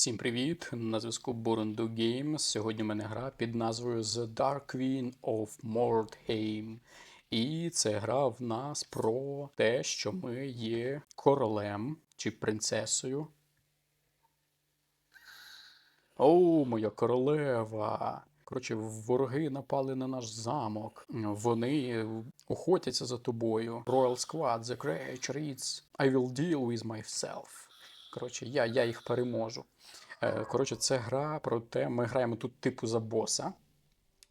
Всім привіт! На зв'язку Бурунду Games. Сьогодні в мене гра під назвою The Dark Queen of Mordheim. І це гра в нас про те, що ми є королем чи принцесою. О, моя королева! Коротше, вороги напали на наш замок. Вони охотяться за тобою. Royal Squad, The Creatures. I will deal with myself. Коротше, я, я їх переможу. Е, Коротше, це гра про те, ми граємо тут типу за боса,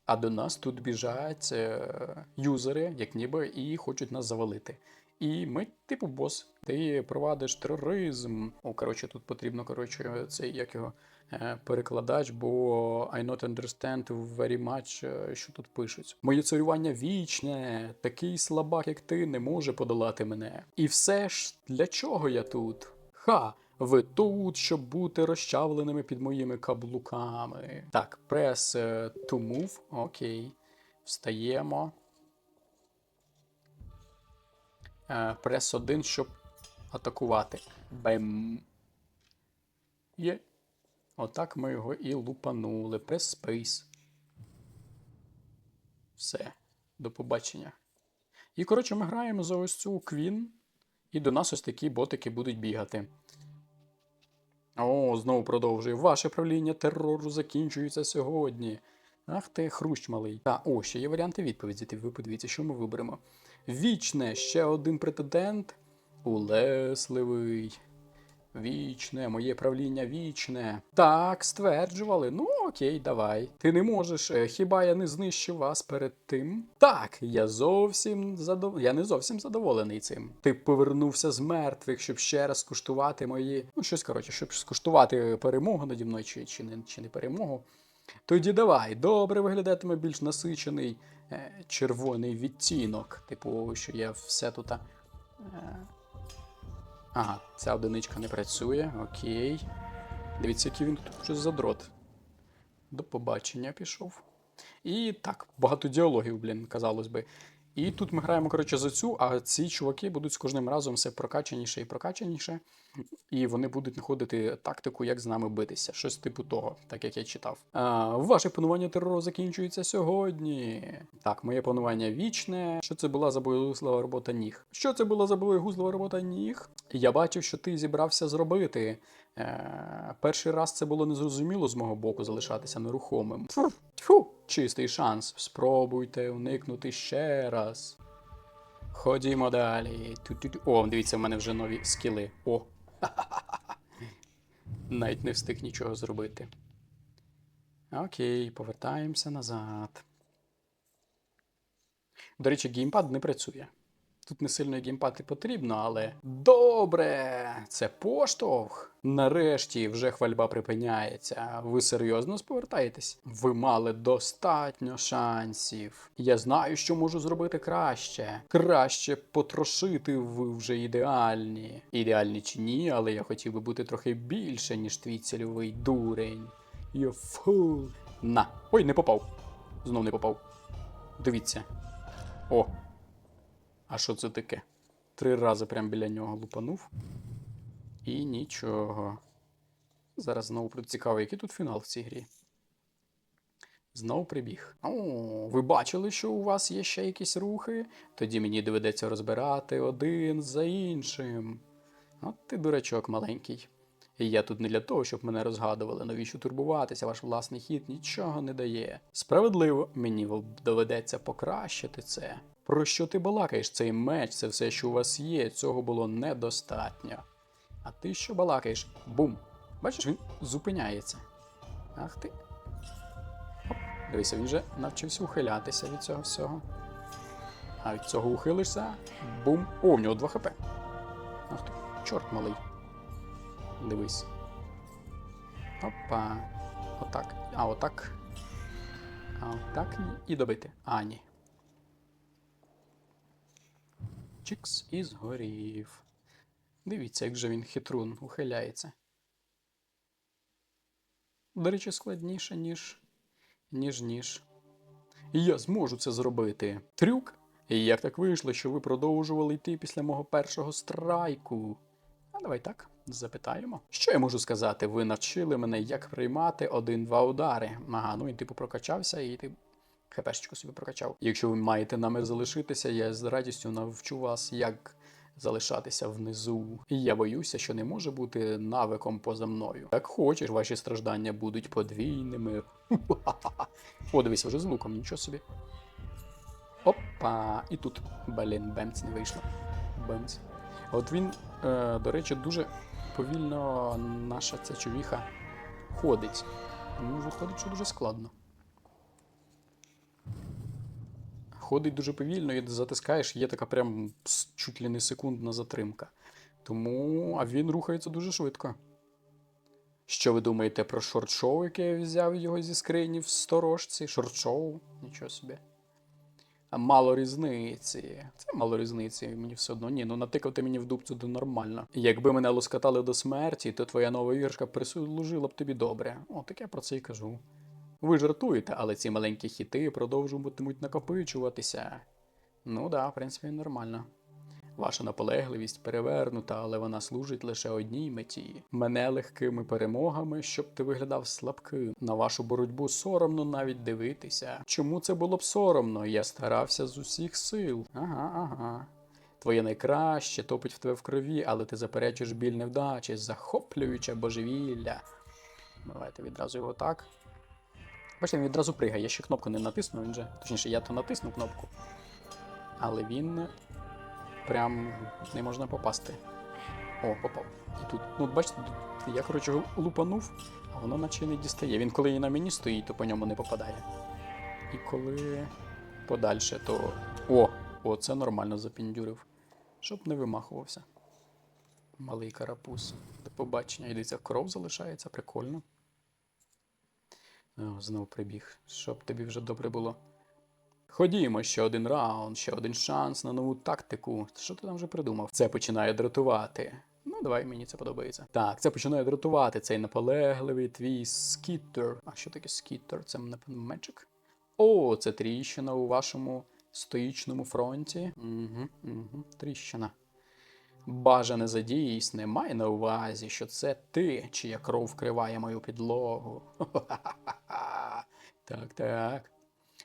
а до нас тут біжать е, юзери, як ніби, і хочуть нас завалити. І ми, типу, бос, ти провадиш тероризм. О, коротше, тут потрібно, коротше, цей як його е, перекладач, бо I not understand very much, що тут пишуть. Моє царювання вічне, такий слабак, як ти, не може подолати мене. І все ж для чого я тут? Ха! Ви тут, щоб бути розчавленими під моїми каблуками. Так, прес to move. Окей. Встаємо. Е, Прес 1, щоб атакувати. Бем. Є. Отак ми його і лупанули. Прес Space. Все. До побачення. І, коротше, ми граємо за ось цю квін. І до нас ось такі ботики будуть бігати. О, знову продовжую. Ваше правління терору закінчується сьогодні. Ах ти, хрущ малий. Та, о, ще є варіанти відповіді. Ти Ви подивіться, що ми виберемо. Вічне, ще один претендент. Улесливий. Вічне, моє правління вічне. Так, стверджували. Ну окей, давай. Ти не можеш. е, Хіба я не знищив вас перед тим? Так, я зовсім задов... Я не зовсім задоволений цим. Ти повернувся з мертвих, щоб ще раз скуштувати мої. Ну, щось коротше, щоб скуштувати перемогу наді мною, чи, чи, не, чи не перемогу. Тоді давай, добре виглядатиме більш насичений е, червоний відтінок. Типу, що я все тут. Е, Ага, ця одиничка не працює. Окей. Дивіться, який він тут щось задрот. До побачення пішов. І так, багато діалогів, блін, казалось би. І тут ми граємо, коротше, за цю, а ці чуваки будуть з кожним разом все прокачаніше і прокачаніше. І вони будуть знаходити тактику, як з нами битися. Щось типу того, так як я читав. А, ваше панування терору закінчується сьогодні. Так, моє панування вічне. Що це була за боєгузлова робота ніг? Що це була за боєгузлова робота ніг? Я бачив, що ти зібрався зробити. Е, перший раз це було незрозуміло з мого боку залишатися нерухомим. Тьфу, чистий шанс. Спробуйте уникнути ще раз. Ходімо далі. Ту-ту-ту. О, дивіться, в мене вже нові скіли. О. Навіть не встиг нічого зробити. Окей, повертаємося назад. До речі, геймпад не працює. Тут не сильно геймпад і потрібно, але. Добре! Це поштовх. Нарешті вже хвальба припиняється. Ви серйозно сповертаєтесь? Ви мали достатньо шансів. Я знаю, що можу зробити краще. Краще потрошити ви вже ідеальні. Ідеальні чи ні, але я хотів би бути трохи більше, ніж твій цільовий дурень. You fool. На. Ой, не попав. Знов не попав. Дивіться. О, а що це таке? Три рази прям біля нього лупанув. І нічого. Зараз знову цікаво, який тут фінал в цій грі. Знову прибіг. О, ви бачили, що у вас є ще якісь рухи? Тоді мені доведеться розбирати один за іншим. От ти дурачок маленький. І я тут не для того, щоб мене розгадували, навіщо турбуватися, ваш власний хід нічого не дає. Справедливо, мені доведеться покращити це. Про що ти балакаєш? Цей меч, це все, що у вас є, цього було недостатньо. А ти що балакаєш? Бум! Бачиш, він зупиняється. Ах ти. Оп. Дивися, він вже навчився ухилятися від цього всього. А від цього ухилишся. Бум! О, в нього 2 хп. Ах ти, чорт малий. Дивись. Опа. Отак. А отак. А отак і добити. А, ні. Чікс і згорів. Дивіться, як же він хитрун ухиляється. До речі, складніше, ніж. ніж ніж. Я зможу це зробити. Трюк? Як так вийшло, що ви продовжували йти після мого першого страйку? А давай так. Запитаємо. Що я можу сказати? Ви навчили мене, як приймати один-два удари. Ага, ну і типу прокачався, і ти хпшечку собі прокачав. Якщо ви маєте намір залишитися, я з радістю навчу вас, як залишатися внизу. І я боюся, що не може бути навиком поза мною. Як хочеш, ваші страждання будуть подвійними. О, вже з луком, нічого собі. Опа! І тут, блін, бемц не вийшло. Бемц. От він, е, до речі, дуже повільно наша ця човіха ходить. Тому виходить, що дуже складно. Ходить дуже повільно і затискаєш, є така прям чуть ли не секундна затримка. Тому, а він рухається дуже швидко. Що ви думаєте про шорт-шоу, яке я взяв його зі скрині в сторожці? Шорт-шоу? Нічого собі. Мало різниці. Це мало різниці, мені все одно. Ні, ну натикати мені в дубцю то нормально. Якби мене лоскотали до смерті, то твоя нова іграшка прислужила б тобі добре. О, так я про це й кажу. Ви жартуєте, але ці маленькі хіти продовжуватимуть накопичуватися. Ну да, в принципі, нормально. Ваша наполегливість перевернута, але вона служить лише одній меті. Мене легкими перемогами, щоб ти виглядав слабким. На вашу боротьбу соромно навіть дивитися. Чому це було б соромно? Я старався з усіх сил. Ага, ага. Твоє найкраще топить в тебе в крові, але ти заперечуєш біль невдачі, захоплююче божевілля. Давайте відразу його так. Бачите, він відразу пригає, я ще кнопку не натиснув, він же. Точніше, я то натиснув кнопку. Але він прям не можна попасти. О, попав. І тут, ну бачите, я, коротше, лупанув, а воно наче не дістає. Він коли і на мені стоїть, то по ньому не попадає. І коли подальше, то. О! О, це нормально запіндюрив. Щоб не вимахувався. Малий карапуз. До побачення. І кров залишається, прикольно. О, знов прибіг, щоб тобі вже добре було. Ходімо, ще один раунд, ще один шанс на нову тактику. Що ти там вже придумав? Це починає дратувати. Ну, давай, мені це подобається. Так, це починає дратувати цей наполегливий твій скіттер. А що таке скіттер? Це меджик? О, це тріщина у вашому стоїчному фронті. Угу, угу, тріщина. Бажане за дійсне, май на увазі, що це ти, чия кров вкриває мою підлогу. Так, так.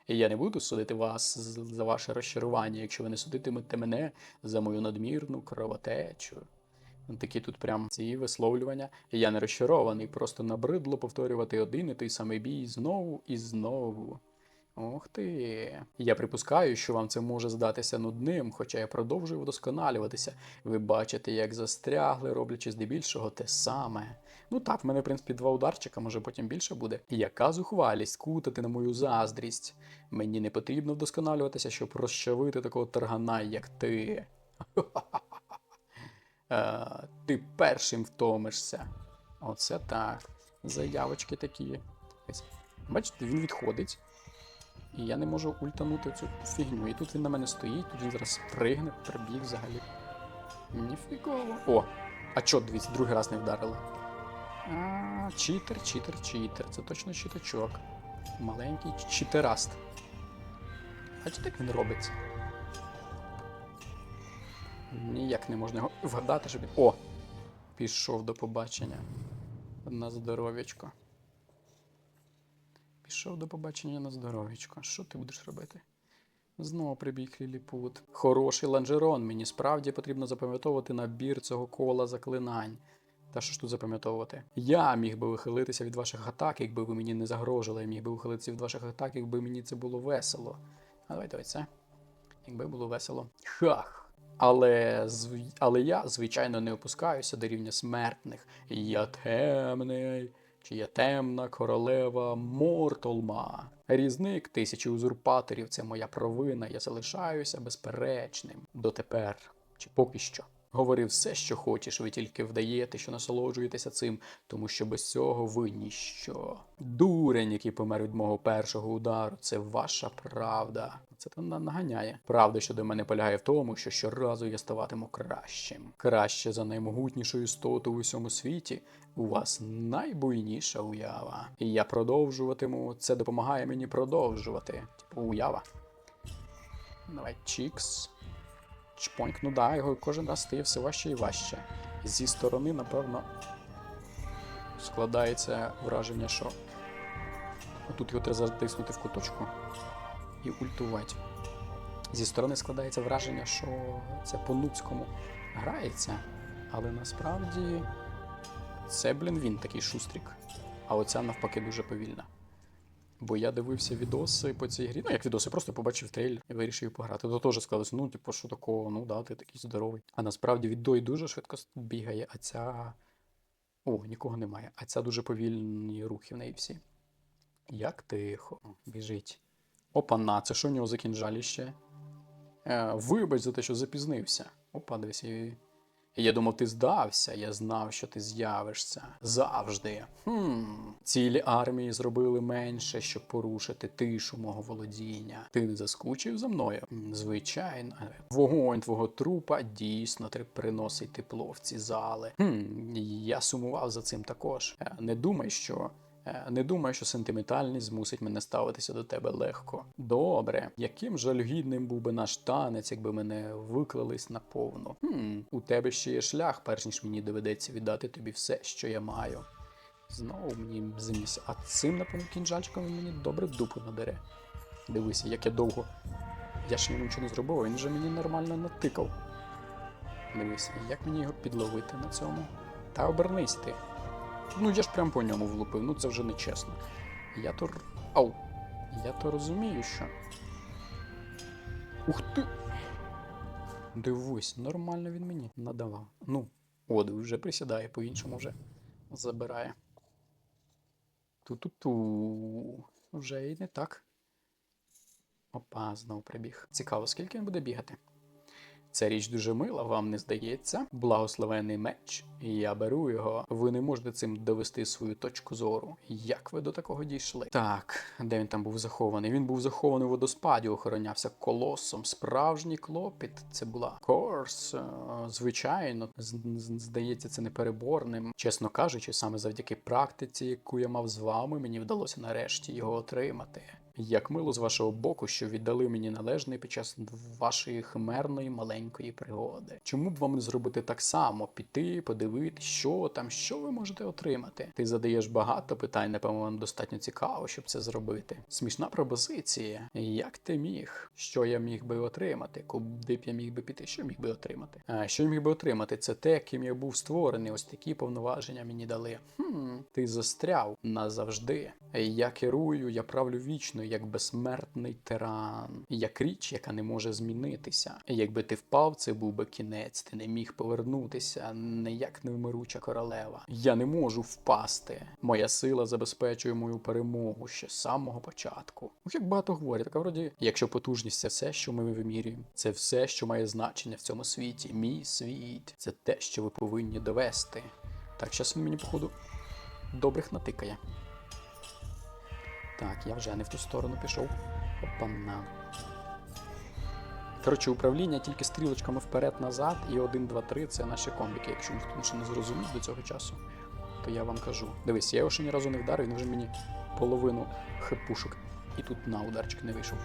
І я не буду судити вас за ваше розчарування, якщо ви не судитимете мене за мою надмірну кровотечу. Такі тут прям ці висловлювання. Я не розчарований, просто набридло повторювати один і той самий бій знову і знову. Ох ти. Я припускаю, що вам це може здатися нудним, хоча я продовжую вдосконалюватися. Ви бачите, як застрягли, роблячи здебільшого те саме. Ну так, в мене, в принципі, два ударчика, може потім більше буде. Яка зухвалість кутати на мою заздрість. Мені не потрібно вдосконалюватися, щоб розчавити такого таргана, як ти. Е, Ти першим втомишся. Оце так. Заявочки такі. Бачите, він відходить. І я не можу ультанути цю фігню. І тут він на мене стоїть, тут він зараз пригне, прибіг взагалі. Ніфігово. О! А чо, дивіться, другий раз не вдарили. А, читер, читер, читер. Це точно читачок. Маленький читераст. Бачите, як він робить? Ніяк не можна його вгадати, щоб він. О! Пішов до побачення. На здоров'ячко. Пішов до побачення на здоров'ячко. Що ти будеш робити? Знову прибіг ліліпут. Хороший ланжерон. Мені справді потрібно запам'ятовувати набір цього кола заклинань. Та що ж тут запам'ятовувати? Я міг би вихилитися від ваших атак, якби ви мені не загрожили. Я міг би вихилитися від ваших атак, якби мені це було весело. А давай, давай це. Якби було весело. Хах. Але, зв... Але я, звичайно, не опускаюся до рівня смертних. Я темний, чи я темна королева Мортолма. Різник тисячі узурпаторів це моя провина. Я залишаюся безперечним. Дотепер, чи поки що. Говори все, що хочеш, ви тільки вдаєте, що насолоджуєтеся цим, тому що без цього ви ніщо. Дурень, який помер від мого першого удару, це ваша правда. Це то наганяє. Правда щодо мене полягає в тому, що щоразу я ставатиму кращим. Краще за наймогутнішу істоту в усьому світі. У вас найбуйніша уява. І я продовжуватиму. Це допомагає мені продовжувати. Типу уява. Давай, чікс. Чпоньк, ну да, його кожен раз стає все важче і важче. Зі сторони, напевно, складається враження, що тут його треба затиснути в куточку і ультувати. Зі сторони складається враження, що це по-нуцькому грається, але насправді це, блін, він такий шустрік. А оця навпаки дуже повільна. Бо я дивився відоси по цій грі. Ну, як відоси, просто побачив трейлер і вирішив пограти. То теж сказалося, ну, типу, що такого, ну да, ти такий здоровий. А насправді віддой дуже швидко бігає, а ця. О, нікого немає. А ця дуже повільні рухи в неї всі. Як тихо, біжить. Опа-на, це що в нього за кінжаліще? Е, вибач за те, що запізнився. Опа, дивись. Я думав, ти здався, я знав, що ти з'явишся. Завжди. Хм. Цілі армії зробили менше, щоб порушити тишу мого володіння. Ти не заскучив за мною? Звичайно. Вогонь твого трупа дійсно три- приносить тепло в ці зали. Хм, я сумував за цим також. Е, Не думай, що Не думаю, що сентиментальність змусить мене ставитися до тебе легко. Добре, яким жалюгідним був би наш танець, якби мене виклались наповну. Хм, у тебе ще є шлях, перш ніж мені доведеться віддати тобі все, що я маю. Знову мені заміс. А цим, напевно, кінжальчиком він мені добре дупу надере. Дивися, як я довго. Я ж йому нічого не зробив, він вже мені нормально натикав. Дивись, як мені його підловити на цьому? Та обернись ти. Ну я ж прям по ньому влупив, ну це вже не чесно. Я то. Ау! Я то розумію, що. Ух ти! Дивись, нормально він мені надавав. Ну, от, вже присідає, по-іншому вже забирає. Ту-ту-ту. Вже і не так. Опа, знову прибіг. Цікаво, скільки він буде бігати. Ця річ дуже мила, вам не здається? Благословений меч. Я беру його. Ви не можете цим довести свою точку зору. Як ви до такого дійшли? Так, де він там був захований? Він був захований у водоспаді, охоронявся колосом. Справжній клопіт. Це була корс. е, Звичайно, здається, це непереборним. Чесно кажучи, саме завдяки практиці, яку я мав з вами, мені вдалося нарешті його отримати. Як мило з вашого боку, що віддали мені належне під час вашої химерної маленької пригоди. Чому б вам не зробити так само? Піти, подивитись, що там, що ви можете отримати? Ти задаєш багато питань, напевно, вам достатньо цікаво, щоб це зробити. Смішна пропозиція. Як ти міг? Що я міг би отримати? Куди б я міг би піти? Що міг би отримати? А що я міг би отримати? Це те, ким я був створений. Ось такі повноваження мені дали. Хм, ти застряв назавжди. Я керую, я правлю вічно, як безсмертний тиран, як річ, яка не може змінитися. Якби ти впав, це був би кінець, ти не міг повернутися, не як невмируча королева. Я не можу впасти. Моя сила забезпечує мою перемогу ще з самого початку. Ну, як багато говорять, така вроді, якщо потужність це все, що ми вимірюємо, це все, що має значення в цьому світі. Мій світ, це те, що ви повинні довести. Так, зараз він мені, походу, добрих натикає. Так, я вже не в ту сторону пішов. Опана. Коротше, управління тільки стрілочками вперед-назад і 1, 2, 3 це наші комбіки. Якщо ніхто ще не зрозумів до цього часу, то я вам кажу. Дивись, я його ще ні разу не вдарив, він вже мені половину хипушок. І тут на ударчик не вийшов.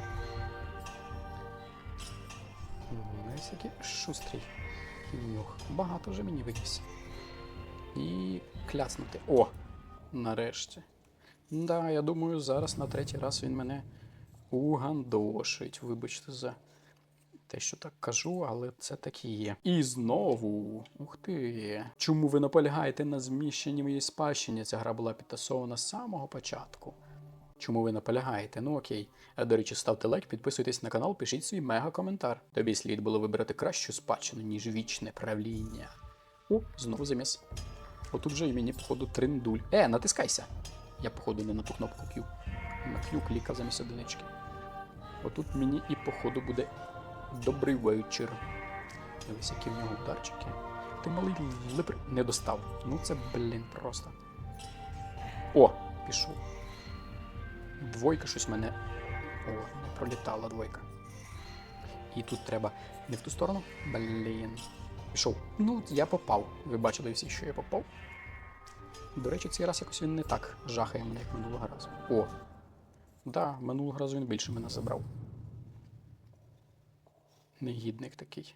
Ось який шустрий. Нюх. Багато вже мені виніс. І кляснути. О! Нарешті. Да, я думаю, зараз на третій раз він мене угандошить. Вибачте за те, що так кажу, але це так і є. І знову. Ух ти. Чому ви наполягаєте на зміщенні моєї спадщини? Ця гра була підтасована з самого початку. Чому ви наполягаєте? Ну окей. А до речі, ставте лайк, підписуйтесь на канал, пишіть свій мега-коментар. Тобі слід було вибрати кращу спадщину, ніж вічне правління. О, знову заміс. Отут вже і мені, походу, триндуль. Е, натискайся. Я, походу, не на ту кнопку п'ю. На Q клікав замість одинички. Отут мені і, походу, буде добрий вечір. Дивись, які в нього ударчики. Ти малий липр не достав. Ну це, блін, просто. О, пішов. Двойка щось мене. О, не пролітала двойка. І тут треба не в ту сторону. Блін. Пішов. Ну, я попав. Ви бачили всі, що я попав. До речі, цей раз якось він не так жахає мене, як минулого разу. О! Да, минулого разу він більше мене забрав. Негідник такий.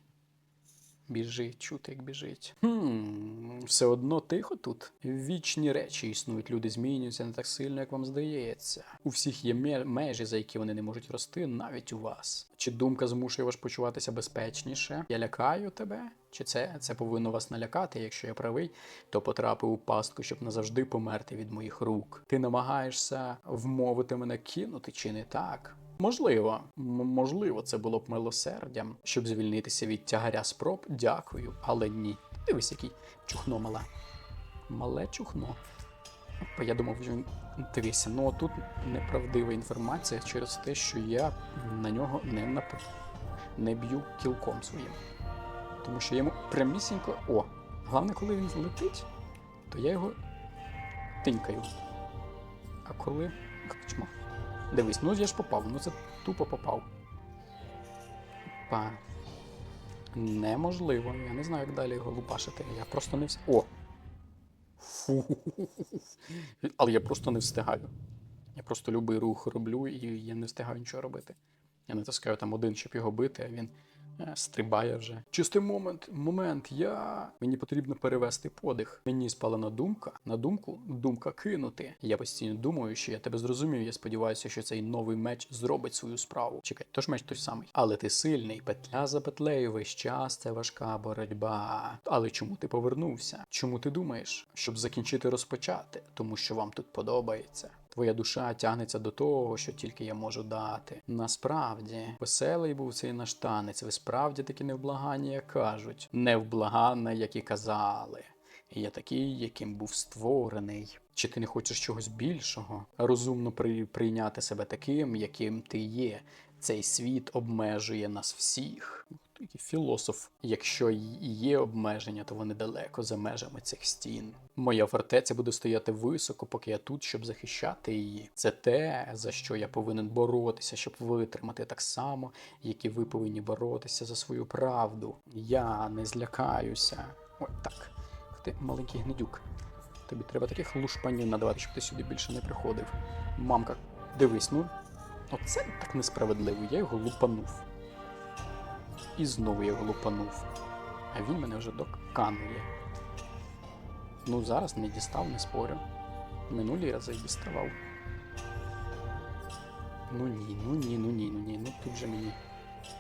Біжить, чути, як біжить. Хм, все одно тихо тут. Вічні речі існують, люди змінюються не так сильно, як вам здається. У всіх є ме- межі, за які вони не можуть рости, навіть у вас. Чи думка змушує вас почуватися безпечніше? Я лякаю тебе? Чи це, це повинно вас налякати? Якщо я правий, то потрапив у пастку, щоб назавжди померти від моїх рук. Ти намагаєшся вмовити мене кинути, чи не так? Можливо, можливо, це було б милосердям, щоб звільнитися від тягаря спроб. Дякую, але ні. Дивись, який чухно мале. Мале чухно. Я думав, він дивися, ну тут неправдива інформація через те, що я на нього не нап... не б'ю кілком своїм. Тому що йому прямісінько. О! Головне, коли він летить, то я його тинькаю. А коли. Чмо. Дивись, ну я ж попав, ну це тупо попав. Па. Неможливо. Я не знаю, як далі його лупашити. Я просто не встигаю. О! Фу. Але я просто не встигаю. Я просто любий рух роблю і я не встигаю нічого робити. Я натискаю там один, щоб його бити, а він стрибає вже. Чистий момент, момент, я. Мені потрібно перевести подих. Мені спала на думка. На думку, думка кинути. Я постійно думаю, що я тебе зрозумів. Я сподіваюся, що цей новий меч зробить свою справу. Чекай, тож меч той самий. Але ти сильний, петля за петлею, весь час це важка боротьба. Але чому ти повернувся? Чому ти думаєш? Щоб закінчити розпочати, тому що вам тут подобається. Твоя душа тягнеться до того, що тільки я можу дати. Насправді, веселий був цей наш танець. Ви справді таки невблаганні, як кажуть, невблаганна, як і казали. Я такий, яким був створений. Чи ти не хочеш чогось більшого? Розумно при... прийняти себе таким, яким ти є. Цей світ обмежує нас всіх. Такий філософ. Якщо є обмеження, то вони далеко за межами цих стін. Моя фортеця буде стояти високо, поки я тут, щоб захищати її. Це те, за що я повинен боротися, щоб витримати так само, як і ви повинні боротися за свою правду. Я не злякаюся. Ой, так. Ти маленький гнидюк. Тобі треба таких лушпанів надавати, щоб ти сюди більше не приходив. Мамка, дивись, ну. Оце так несправедливо. Я його лупанув. І знову я його лупанув. А він мене вже доканує. Ну, зараз не дістав, не спорю. Минулі рази діставав. Ну ні, ну ні, ну ні, ну ні. Ну тут же мені.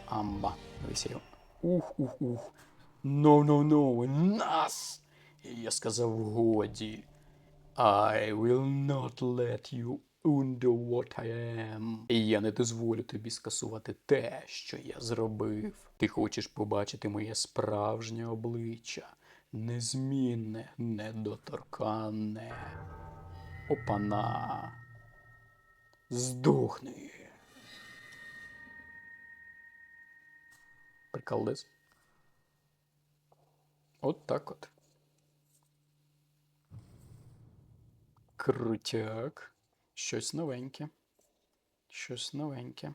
Амба. Дивись його. Ух, ух, ух. No, no, no, нас! І я сказав годі. I will not let you undo what I am. Я не дозволю тобі скасувати те, що я зробив. Ти хочеш побачити моє справжнє обличчя, незмінне, недоторканне. Опана. Здохни. Приколдес. От так от. Крутяк. Щось новеньке. Щось новеньке.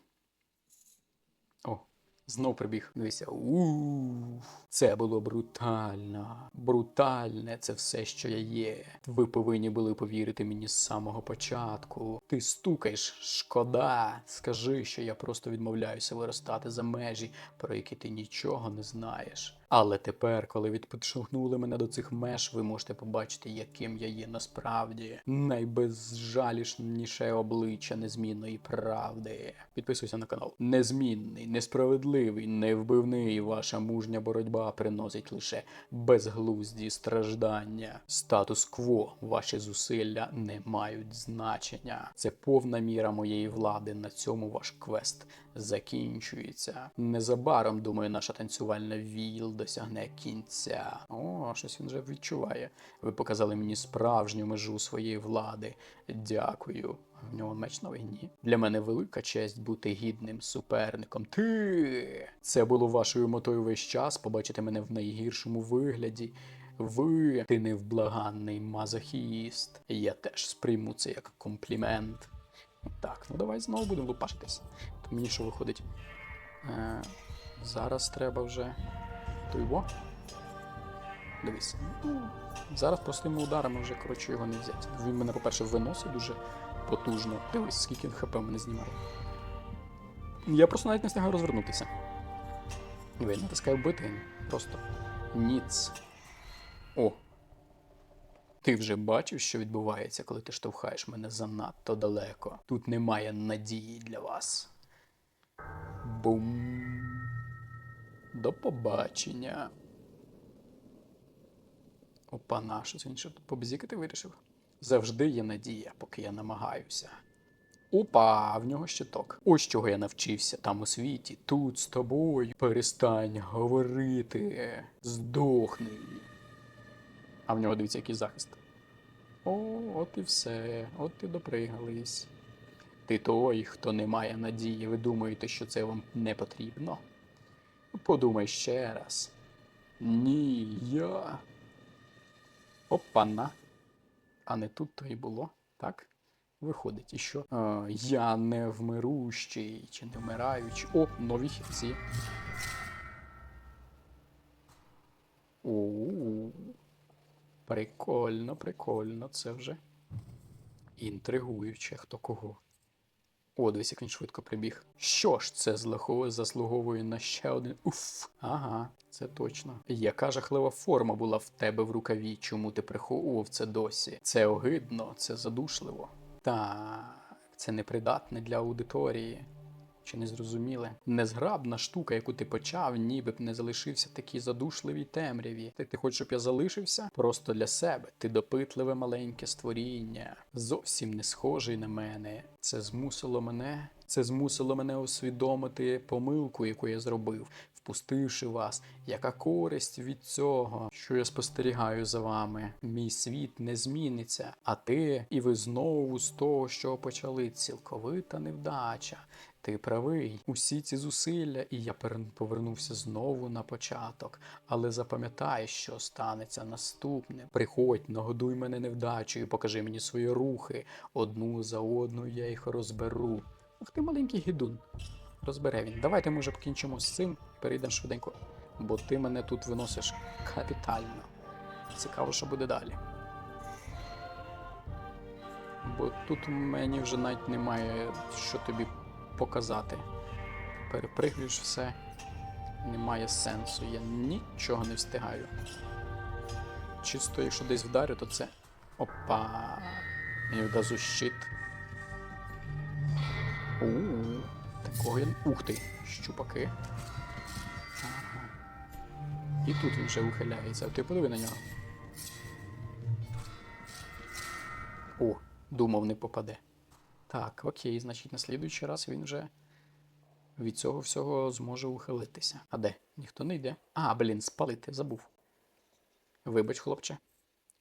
О, знов прибіг. Дивися. у Це було брутально. Брутальне це все, що я є. Ви повинні були повірити мені з самого початку. Ти стукаєш, шкода. Скажи, що я просто відмовляюся виростати за межі, про які ти нічого не знаєш. Але тепер, коли ви мене до цих меж, ви можете побачити, яким я є насправді. Найбезжалішніше обличчя незмінної правди. Підписуйся на канал. Незмінний, несправедливий, невбивний. Ваша мужня боротьба приносить лише безглузді страждання. Статус-кво, ваші зусилля не мають значення. Це повна міра моєї влади. На цьому ваш квест закінчується. Незабаром, думаю, наша танцювальна віл досягне кінця. О, щось він вже відчуває. Ви показали мені справжню межу своєї влади. Дякую. В нього меч на війні. Для мене велика честь бути гідним суперником. Ти це було вашою метою весь час побачити мене в найгіршому вигляді. Ви, ти невблаганний мазохіст. Я теж сприйму це як комплімент. Так, ну давай знову будемо лупашитись. Мені що виходить? Е, зараз треба вже. То його. Дивись. Ну, зараз простими ударами вже, коротше, його не взяти. Він мене, по-перше, виносить дуже потужно. Дивись, скільки хп мене знімає. Я просто навіть не встигаю розвернутися. Ви натискаю бити. Просто ніц. О. Ти вже бачив, що відбувається, коли ти штовхаєш мене занадто далеко. Тут немає надії для вас. Бум. До побачення. Опа, на, що це він що тут побзікати вирішив? Завжди є надія, поки я намагаюся. Опа, в нього щиток. Ось чого я навчився там у світі. Тут з тобою. Перестань говорити. Здохни. А в нього дивіться, який захист. О, от і все. От і допригались. Ти той, хто не має надії. Ви думаєте, що це вам не потрібно? Подумай ще раз. Ні, я. Опана. А не тут то і було, так? Виходить, і що? А, я не вмирущий чи не вмираючий. О, нові хівці. У. Прикольно, прикольно, це вже інтригуюче, хто кого. О, дивись, як він швидко прибіг. Що ж це заслуговує на ще один. Уф. Ага, це точно. Яка жахлива форма була в тебе в рукаві? Чому ти приховував це досі? Це огидно, це задушливо. Так, це непридатне для аудиторії. Чи не зрозуміли? Незграбна штука, яку ти почав, ніби б не залишився в такій задушливій темряві. Ти, ти хочеш, щоб я залишився? Просто для себе. Ти допитливе маленьке створіння, зовсім не схожий на мене. Це змусило мене. Це змусило мене усвідомити помилку, яку я зробив, впустивши вас. Яка користь від цього, що я спостерігаю за вами? Мій світ не зміниться, а ти і ви знову з того, що почали цілковита невдача. Ти правий, усі ці зусилля, і я повернувся знову на початок. Але запам'ятай, що станеться наступне. Приходь, нагодуй мене невдачею, покажи мені свої рухи. Одну за одною я їх розберу. Ах ти маленький гідун. Розбере він. Давайте ми вже покінчимо з цим перейдемо швиденько. Бо ти мене тут виносиш капітально. Цікаво, що буде далі. Бо тут мені вже навіть немає що тобі показати. Перепригуєш все. Немає сенсу. Я нічого не встигаю. Чисто, якщо десь вдарю, то це. Опа. Мені одразу щит. У, такого я. Ух ти! Щупаки. Ага. І тут він вже ухиляється. А ти подиви на нього. О, думав, не попаде. Так, окей, значить, на слідуючий раз він вже від цього всього зможе ухилитися. А де? Ніхто не йде. А, блін, спалити, забув. Вибач, хлопче.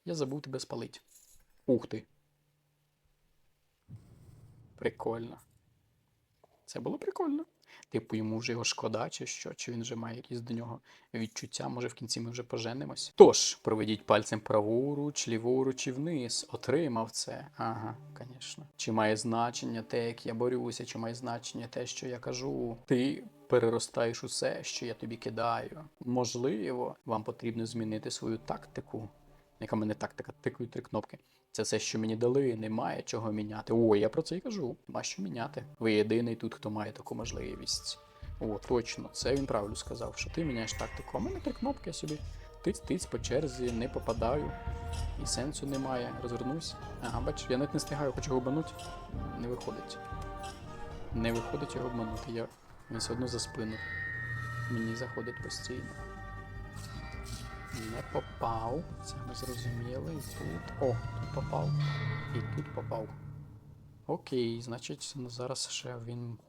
Я забув тебе спалити. Ух ти. Прикольно. Це було прикольно. Типу, йому вже його шкода, чи що, чи він вже має якісь до нього відчуття, може в кінці ми вже поженимось. Тож, проведіть пальцем праворуч, ліворуч і вниз. Отримав це. Ага, звісно. Чи має значення те, як я борюся, чи має значення те, що я кажу? Ти переростаєш усе, що я тобі кидаю. Можливо, вам потрібно змінити свою тактику. Яка мене тактика, тикаю три кнопки. Це все, що мені дали, немає чого міняти. О, я про це й кажу. Нема що міняти. Ви єдиний тут, хто має таку можливість. О, точно, це він правильно сказав, що ти міняєш тактику. А в мене три кнопки я собі тиць-тиць по черзі, не попадаю. І сенсу немає. Розвернусь. Ага, бач, я навіть не встигаю, хочу його обманути. Не виходить. Не виходить його обманути. Я... Він все одно за спину. Мені заходить постійно. Не попав. Це ми зрозуміли. І тут. О, тут попав. І тут попав. Окей, значить, зараз ще він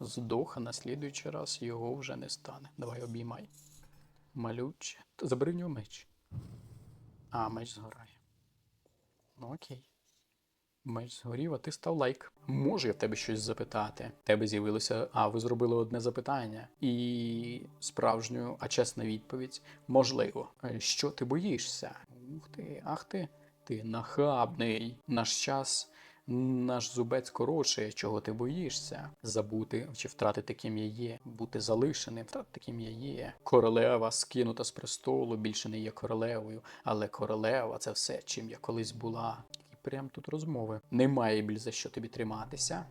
здох, а на слідуючий раз його вже не стане. Давай обіймай. Малюче. Забери в нього меч. А, меч згорає. Ну окей. Меч згорів, а ти став лайк. Можу я в тебе щось запитати? Тебе з'явилося, а ви зробили одне запитання. І справжню, а чесна відповідь можливо. Що ти боїшся? Ух ти, ах ти, ти нахабний. Наш час, наш зубець коротший. Чого ти боїшся? Забути чи втратити ким я є, бути залишеним, втратити ким я є. Королева скинута з престолу, більше не є королевою, але королева це все, чим я колись була. Прям тут розмови. Немає більш за що тобі триматися.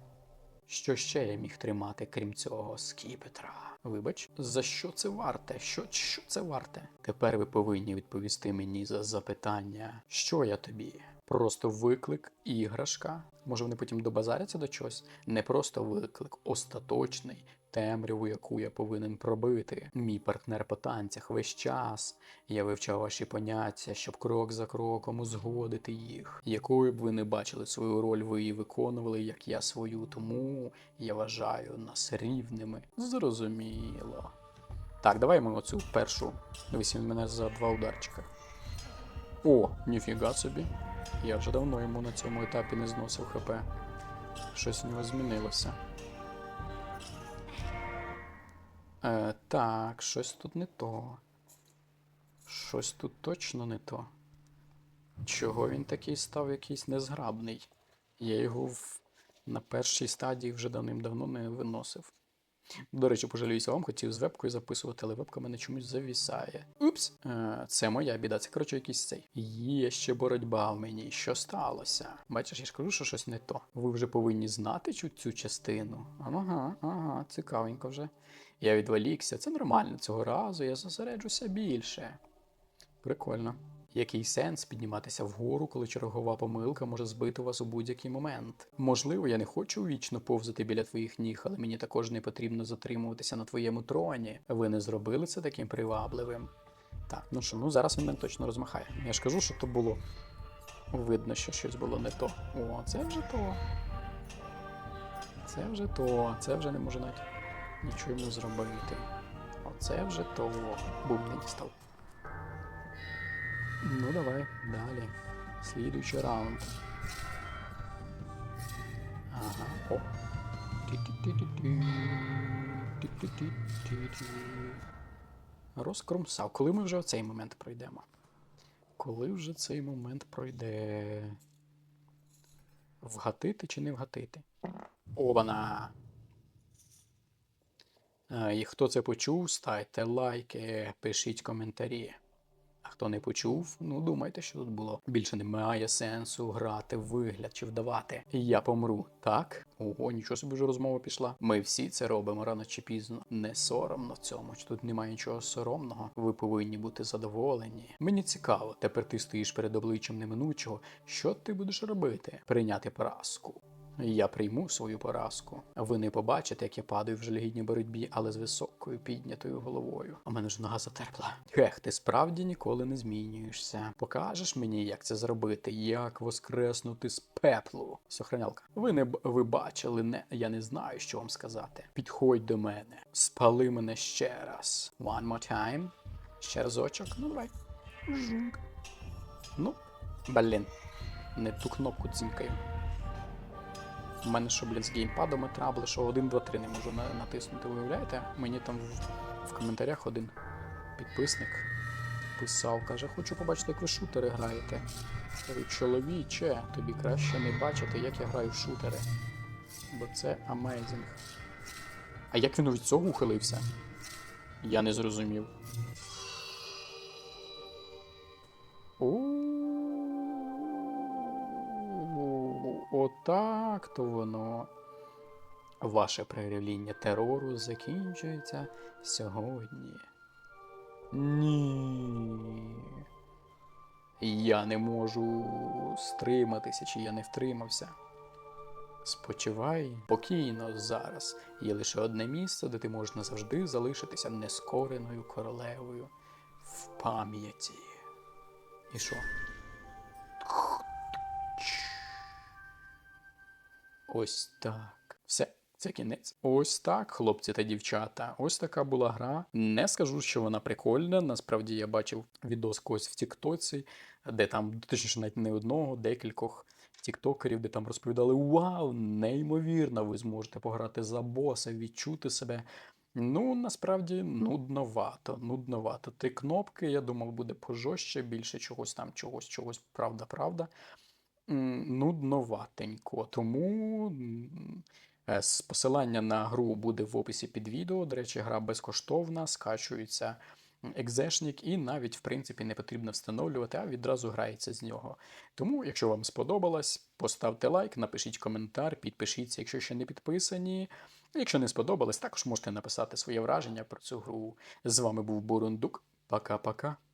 Що ще я міг тримати, крім цього скіпетра? Вибач, за що це варте? Що, що це варте? Тепер ви повинні відповісти мені за запитання, що я тобі? Просто виклик, іграшка. Може, вони потім добазаряться до чогось? Не просто виклик, остаточний, темряву, яку я повинен пробити. Мій партнер по танцях весь час. Я вивчав ваші поняття, щоб крок за кроком узгодити їх. Якою б ви не бачили свою роль, ви її виконували, як я свою, тому я вважаю нас рівними. Зрозуміло. Так, давай ми оцю першу. Дивись, мене за два ударчика. О, ніфіга собі. Я вже давно йому на цьому етапі не зносив ХП. Щось у нього змінилося. Е, так, щось тут не то. Щось тут точно не то. Чого він такий став якийсь незграбний? Я його в... на першій стадії вже давним-давно не виносив. До речі, пожалююся вам, хотів з вебкою записувати, але вебка мене чомусь завісає. Упс, е, це моя біда, це коротше якийсь цей. Є ще боротьба в мені. Що сталося? Бачиш, я ж кажу, що щось не то. Ви вже повинні знати цю, частину. Ага, ага, цікавенько вже. Я відволікся, це нормально цього разу, я зосереджуся більше. Прикольно. Який сенс підніматися вгору, коли чергова помилка може збити вас у будь-який момент? Можливо, я не хочу вічно повзати біля твоїх ніг, але мені також не потрібно затримуватися на твоєму троні. Ви не зробили це таким привабливим. Так, ну що, ну зараз він мене точно розмахає. Я ж кажу, що то було. Видно, що щось було не то. О, це вже то. Це вже то, це вже не може навіть нічого йому зробити. Оце вже то. Бум, не дістав. Ну давай, далі. Слідуючий раунд. Ага, о. Розкромсав. Коли ми вже оцей момент пройдемо? Коли вже цей момент пройде? Вгатити чи не вгатити? Обана! Е, І хто це почув, ставте лайки, пишіть коментарі. А хто не почув, ну думайте, що тут було. Більше немає сенсу грати в вигляд чи вдавати. Я помру, так? Ого, нічого собі вже розмова пішла. Ми всі це робимо рано чи пізно. Не соромно цьому. Чи тут немає нічого соромного. Ви повинні бути задоволені. Мені цікаво, тепер ти стоїш перед обличчям неминучого. Що ти будеш робити? Прийняти поразку. Я прийму свою поразку. Ви не побачите, як я падаю в жалюгідній боротьбі, але з високою піднятою головою. А мене ж нога затерпла. Хех, ти справді ніколи не змінюєшся. Покажеш мені, як це зробити, як воскреснути з пеплу. Сохранялка. Ви не ви бачили, не я не знаю, що вам сказати. Підходь до мене, спали мене ще раз. One more time. Ще разочок. Ну давай. Жук. Ну, блін. Не ту кнопку дзінькаю. У мене що, блін, з геймпадами трабли, що 1, 2, 3 не можу натиснути, виявляєте? Мені там в, коментарях один підписник писав, каже, хочу побачити, як ви шутери граєте. Кажу, чоловіче, тобі краще не бачити, як я граю в шутери. Бо це амейзинг. А як він від цього ухилився? Я не зрозумів. У, Отак то воно. Ваше проявління терору закінчується сьогодні. Ні. Я не можу стриматися, чи я не втримався. Спочивай спокійно зараз. Є лише одне місце, де ти можеш назавжди залишитися нескореною королевою в пам'яті. І що? Ось так. Все, це кінець. Ось так, хлопці та дівчата. Ось така була гра. Не скажу, що вона прикольна. Насправді я бачив відос когось в Тіктоці, де там, точніше, навіть не одного, декількох тіктокерів, де там розповідали: Вау, неймовірно, ви зможете пограти за боса, відчути себе. Ну, насправді нудновато, нудновато. Три кнопки, я думав, буде пожорстче, більше чогось там, чогось, чогось, правда, правда. Нудноватенько. Тому е, посилання на гру буде в описі під відео. До речі, гра безкоштовна, скачується екзешник, і навіть, в принципі, не потрібно встановлювати, а відразу грається з нього. Тому, якщо вам сподобалось, поставте лайк, напишіть коментар, підпишіться, якщо ще не підписані. Якщо не сподобалось, також можете написати своє враження про цю гру. З вами був Бурундук. Пока-пока.